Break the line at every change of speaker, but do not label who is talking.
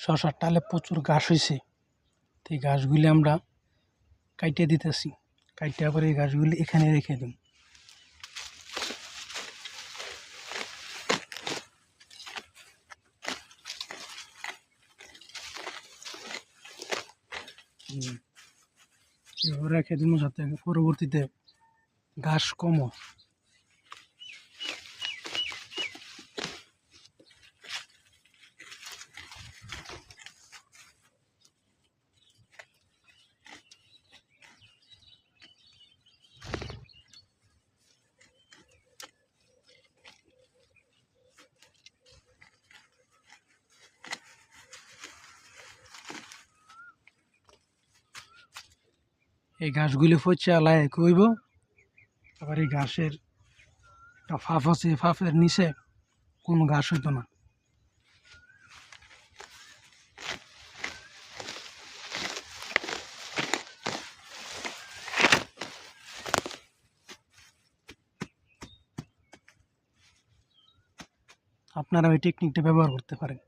শশার টালে প্রচুর ঘাস হয়েছে তো এই ঘাসগুলি আমরা কাইটে দিতেছি। কাইটে আবার এই ঘাসগুলি এখানে রেখে দিন। রেখে দিব যাতে পরবর্তীতে ঘাস কম। এই ঘাসগুলি পচে আলায় কইব। আবার এই ঘাসের একটা ফাঁফ আছে ফাঁফের নিচে কোনো ঘাস হইতো না। আপনারা ওই টেকনিকটা ব্যবহার করতে পারেন।